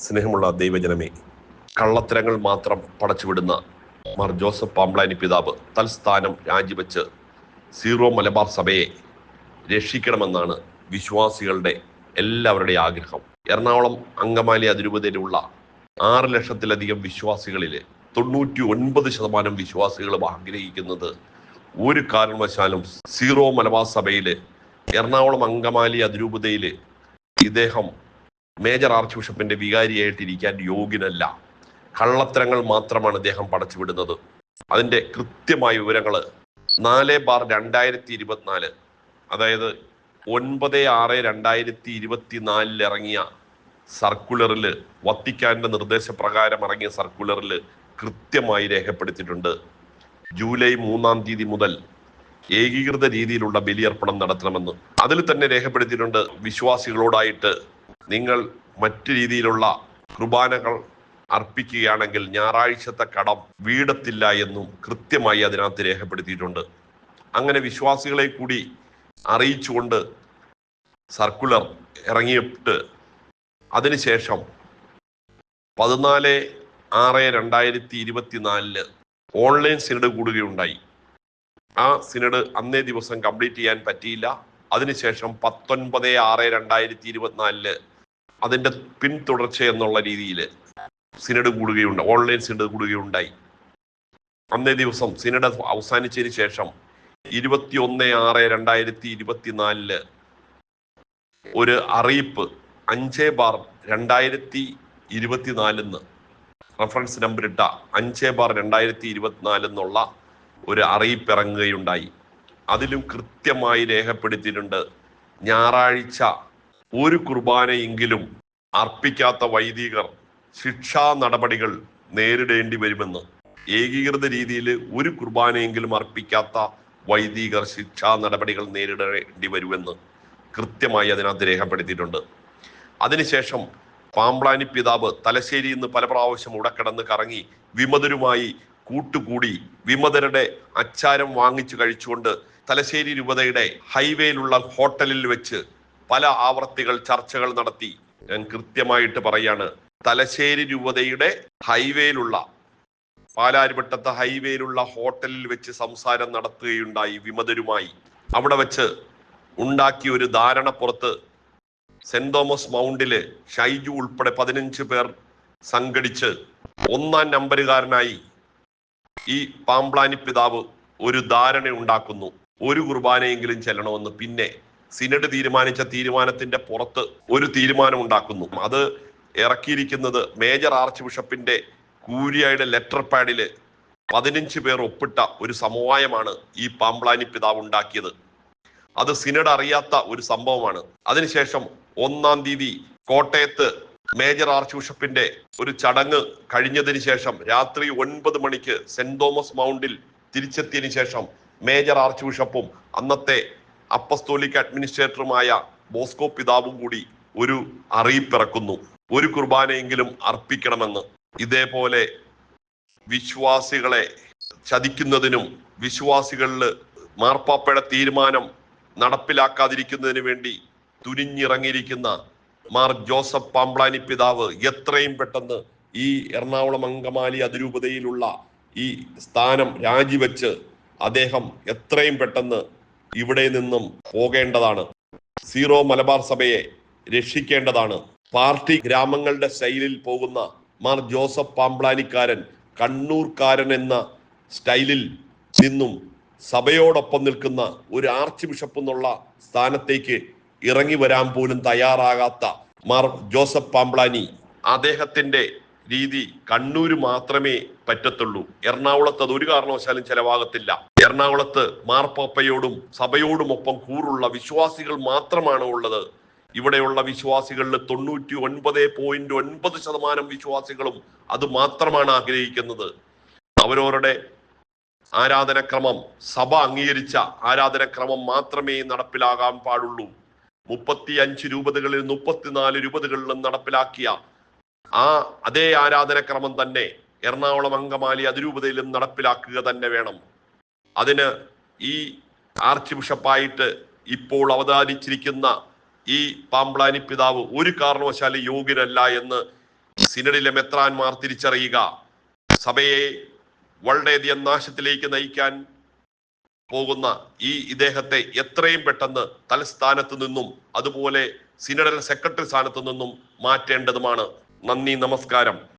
സ്നേഹമുള്ള ദൈവജനമേ കള്ളത്തരങ്ങൾ മാത്രം പടച്ചുവിടുന്ന മാർ ജോസഫ് പാമ്പ്ലാനി പിതാവ് തൽസ്ഥാനം രാജിവെച്ച് സീറോ മലബാർ സഭയെ രക്ഷിക്കണമെന്നാണ് വിശ്വാസികളുടെ എല്ലാവരുടെ ആഗ്രഹം. എറണാകുളം അങ്കമാലി അതിരൂപതയിലുള്ള ആറ് ലക്ഷത്തിലധികം വിശ്വാസികളിൽ തൊണ്ണൂറ്റി ഒൻപത് ശതമാനം വിശ്വാസികളും ആഗ്രഹിക്കുന്നത് ഒരു കാരണവശാലും സീറോ മലബാർ സഭയിൽ എറണാകുളം അങ്കമാലി അതിരൂപതയിൽ ഇദ്ദേഹം മേജർ ആർച്ച് ബിഷപ്പിന്റെ വികാരിയായിട്ടിരിക്കാൻ യോഗ്യനല്ല. കള്ളത്തരങ്ങൾ മാത്രമാണ് അദ്ദേഹം പടച്ചു വിടുന്നത് അതിന്റെ കൃത്യമായ വിവരങ്ങൾ നാല് ബാർ രണ്ടായിരത്തി ഇരുപത്തിനാല് അതായത് ഒൻപത് ആറ് രണ്ടായിരത്തി ഇരുപത്തിനാലിൽ ഇറങ്ങിയ സർക്കുലറിൽ വത്തിക്കാന്റെ നിർദ്ദേശപ്രകാരം ഇറങ്ങിയ സർക്കുലറിൽ കൃത്യമായി രേഖപ്പെടുത്തിയിട്ടുണ്ട്. ജൂലൈ മൂന്നാം തീയതി മുതൽ ഏകീകൃത രീതിയിലുള്ള ബലിയർപ്പണം നടത്തണമെന്ന്. അതിൽ തന്നെ രേഖപ്പെടുത്തിയിട്ടുണ്ട് വിശ്വാസികളോടായിട്ട് നിങ്ങൾ മറ്റു രീതിയിലുള്ള കുർബാനകൾ അർപ്പിക്കുകയാണെങ്കിൽ ഞായറാഴ്ചത്തെ കടം വീടത്തില്ല എന്നും കൃത്യമായി അതിനകത്ത് രേഖപ്പെടുത്തിയിട്ടുണ്ട്. അങ്ങനെ വിശ്വാസികളെ കൂടി അറിയിച്ചുകൊണ്ട് സർക്കുലർ ഇറങ്ങിയിട്ട് അതിനുശേഷം പതിനാല് ആറ് രണ്ടായിരത്തി ഇരുപത്തിനാലിൽ ഓൺലൈൻ സിനഡ് കൂടുകയുണ്ടായി. ആ സിനഡ് അന്നേ ദിവസം കംപ്ലീറ്റ് ചെയ്യാൻ പറ്റിയില്ല. അതിനുശേഷം പത്തൊൻപത് ആറ് രണ്ടായിരത്തി ഇരുപത്തിനാലിൽ അതിന്റെ പിന്തുടർച്ച എന്നുള്ള രീതിയിൽ സിനഡ് കൂടുകയുണ്ട് ഓൺലൈൻ സിനഡ് കൂടുകയുണ്ടായി. അന്നേ ദിവസം സിനഡ് അവസാനിച്ചതിന് ശേഷം ഇരുപത്തി ഒന്ന് ആറ് രണ്ടായിരത്തി ഇരുപത്തിനാലിൽ ഒരു അറിയിപ്പ് അഞ്ച് ബാർ രണ്ടായിരത്തി ഇരുപത്തിനാലിന്ന് റഫറൻസ് നമ്പർ ഇട്ട അഞ്ച് ബാർ രണ്ടായിരത്തി ഇരുപത്തിനാല് എന്നുള്ള ഒരു അറിയിപ്പ് ഇറങ്ങുകയുണ്ടായി അതിലും കൃത്യമായി രേഖപ്പെടുത്തിയിട്ടുണ്ട്. ഞായറാഴ്ച ഒരു കുർബാനയെങ്കിലും അർപ്പിക്കാത്ത വൈദികർ ശിക്ഷാ നടപടികൾ നേരിടേണ്ടി വരുമെന്ന് ഏകീകൃത രീതിയിൽ ഒരു കുർബാനയെങ്കിലും അർപ്പിക്കാത്ത വൈദികർ ശിക്ഷാ നടപടികൾ നേരിടേണ്ടി വരുമെന്ന് കൃത്യമായി അതിനകത്ത് രേഖപ്പെടുത്തിയിട്ടുണ്ട്. അതിനുശേഷം പാമ്പ്ലാനി പിതാവ് തലശ്ശേരിയിൽ നിന്ന് പല പ്രാവശ്യം ഉടക്കിടന്ന് കറങ്ങി വിമതരുമായി കൂട്ടുകൂടി വിമതരുടെ അച്ചാരം വാങ്ങിച്ചു കഴിച്ചുകൊണ്ട് തലശ്ശേരി രൂപതയുടെ ഹൈവേയിലുള്ള ഹോട്ടലിൽ വെച്ച് പല ആവർത്തികൾ ചർച്ചകൾ നടത്തി. ഞാൻ കൃത്യമായിട്ട് പറയാണ് തലശ്ശേരി രൂപതയുടെ ഹൈവേയിലുള്ള പാലാരിവട്ടത്തെ ഹൈവേയിലുള്ള ഹോട്ടലിൽ വെച്ച് സംസാരം നടത്തുകയുണ്ടായി വിമതരുമായി. അവിടെ വെച്ച് ഉണ്ടാക്കിയ ഒരു ധാരണപ്പുറത്ത് സെന്റ് തോമസ് മൗണ്ടിൽ ഷൈജു ഉൾപ്പെടെ പതിനഞ്ച് പേർ സംഘടിച്ച് ഒന്നാം നമ്പറുകാരനായി ഈ പാമ്പ്ലാനി പിതാവ് ഒരു ധാരണ ഉണ്ടാക്കുന്നു. ഒരു കുർബാനയെങ്കിലും ചെല്ലണമെന്ന് പിന്നെ സിനഡ് തീരുമാനിച്ച തീരുമാനത്തിന്റെ പുറത്ത് ഒരു തീരുമാനം ഉണ്ടാക്കുന്നു അത് ഇറക്കിയിരിക്കുന്നത് മേജർ ആർച്ച് ബിഷപ്പിന്റെ കൂരിയയുടെ ലെറ്റർ പാഡിൽ പതിനഞ്ച് പേർ ഒപ്പിട്ട ഒരു സമവായമാണ് ഈ പാമ്പ്ലാനി പിതാവ് ഉണ്ടാക്കിയത്. അത് സിനഡ് അറിയാത്ത ഒരു സംഭവമാണ്. അതിനുശേഷം ഒന്നാം തീയതി കോട്ടയത്ത് മേജർ ആർച്ച് ബിഷപ്പിന്റെ ഒരു ചടങ്ങ് കഴിഞ്ഞതിന് ശേഷം രാത്രി ഒൻപത് മണിക്ക് സെന്റ് തോമസ് മൗണ്ടിൽ തിരിച്ചെത്തിയതിനു ശേഷം മേജർ ആർച്ച് ബിഷപ്പും അന്നത്തെ അപ്പസ്തോലിക് അഡ്മിനിസ്ട്രേറ്ററുമായ ബോസ്കോ പിതാവും കൂടി ഒരു അറിയിപ്പിറക്കുന്നു. ഒരു കുർബാനയെങ്കിലും അർപ്പിക്കണമെന്ന്. ഇതേപോലെ വിശ്വാസികളെ ചതിക്കുന്നതിനും വിശ്വാസികളിൽ മാർപ്പാപ്പയുടെ തീരുമാനം നടപ്പിലാക്കാതിരിക്കുന്നതിന് വേണ്ടി തുനിഞ്ഞിറങ്ങിയിരിക്കുന്ന മാർ ജോസഫ് പാമ്പ്ലാനി പിതാവ് എത്രയും പെട്ടെന്ന് ഈ എറണാകുളം അങ്കമാലി അതിരൂപതയിലുള്ള ഈ സ്ഥാനം രാജിവെച്ച് അദ്ദേഹം എത്രയും പെട്ടെന്ന് ഇവിടെ നിന്നും പോകേണ്ടതാണ്. സീറോ മലബാർ സഭയെ രക്ഷിക്കേണ്ടതാണ്. പാർട്ടി ഗ്രാമങ്ങളുടെ ശൈലിയിൽ പോകുന്ന മാർ ജോസഫ് പാമ്പ്ലാനിക്കാരൻ കണ്ണൂർക്കാരൻ എന്ന സ്റ്റൈലിൽ നിന്നും സഭയോടൊപ്പം നിൽക്കുന്ന ഒരു ആർച്ച് ബിഷപ്പ് എന്നുള്ള സ്ഥാനത്തേക്ക് ഇറങ്ങി വരാൻ പോലും തയ്യാറാകാത്ത മാർ ജോസഫ് പാമ്പ്ലാനി അദ്ദേഹത്തിന്റെ രീതി കണ്ണൂര് മാത്രമേ പറ്റത്തുള്ളൂ. എറണാകുളത്ത് അത് ഒരു കാരണവശാലും ചെലവാകത്തില്ല. എറണാകുളത്ത് മാർപ്പാപ്പയോടും സഭയോടുമൊപ്പം കൂറുള്ള വിശ്വാസികൾ മാത്രമാണ് ഉള്ളത്. ഇവിടെയുള്ള വിശ്വാസികളിൽ തൊണ്ണൂറ്റി ഒൻപത് പോയിന്റ് ഒൻപത് ശതമാനം വിശ്വാസികളും അത് മാത്രമാണ് ആഗ്രഹിക്കുന്നത്. അവരവരുടെ ആരാധനക്രമം സഭ അംഗീകരിച്ച ആരാധനക്രമം മാത്രമേ നടപ്പിലാകാൻ പാടുള്ളൂ. മുപ്പത്തി അഞ്ച് രൂപതകളിൽ മുപ്പത്തിനാല് രൂപതകളിലും നടപ്പിലാക്കിയ ആ അതേ ആരാധനക്രമം തന്നെ എറണാകുളം അങ്കമാലി അതിരൂപതയിലും നടപ്പിലാക്കുക തന്നെ വേണം. അതിന് ഈ ആർച്ച് ബിഷപ്പായിട്ട് ഇപ്പോൾ അവതാരിച്ചിരിക്കുന്ന ഈ പാമ്പ്ലാനി പിതാവ് ഒരു കാരണവശാലും യോഗ്യനല്ല എന്ന് സിനഡിലെ മെത്രാന്മാർ തിരിച്ചറിയുക. സഭയെ വളരെയധികം നാശത്തിലേക്ക് നയിക്കാൻ പോകുന്ന ഈ ഇദ്ദേഹത്തെ എത്രയും പെട്ടെന്ന് തലസ്ഥാനത്ത് നിന്നും അതുപോലെ സിനഡൽ സെക്രട്ടറി സ്ഥാനത്ത് നിന്നും മാറ്റേണ്ടതുമാണ്. നന്ദി നമസ്കാരം.